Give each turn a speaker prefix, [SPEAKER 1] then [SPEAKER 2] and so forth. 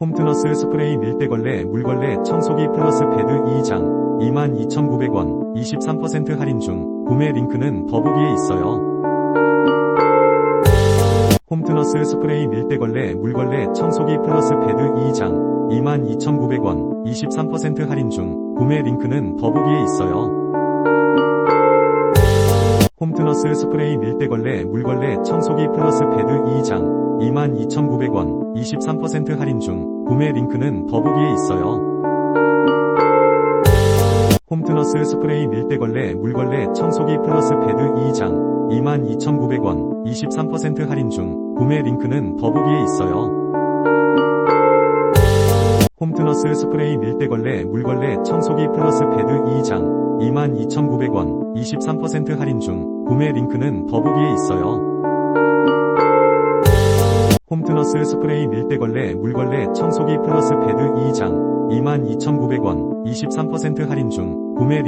[SPEAKER 1] 홈트너스 스프레이 밀대걸레 물걸레 청소기 플러스 패드 2장 22,900원 23% 할인 중 구매 링크는 더보기에 있어요. 홈트너스 스프레이 밀대걸레 물걸레 청소기 플러스 패드 2장 22,900원 23% 할인 중 구매 링크는 더보기에 있어요. 홈트너스 스프레이 밀대걸레 물걸레 청소기 플러스 패드 2장 22,900원 23% 할인 중 구매 링크는 더보기에 있어요. 홈트너스 스프레이 밀대걸레 물걸레 청소기 플러스 패드 2장 22,900원 23% 할인 중 구매 링크는 더보기에 있어요. 홈트너스 스프레이 밀대걸레 물걸레 청소기 플러스 패드 2장 22,900원 23% 할인 중 구매 링크는 더보기에 있어요. 홈트너스 스프레이 밀대걸레 물걸레 청소기 플러스 패드 2장 22,900원 23% 할인 중 구매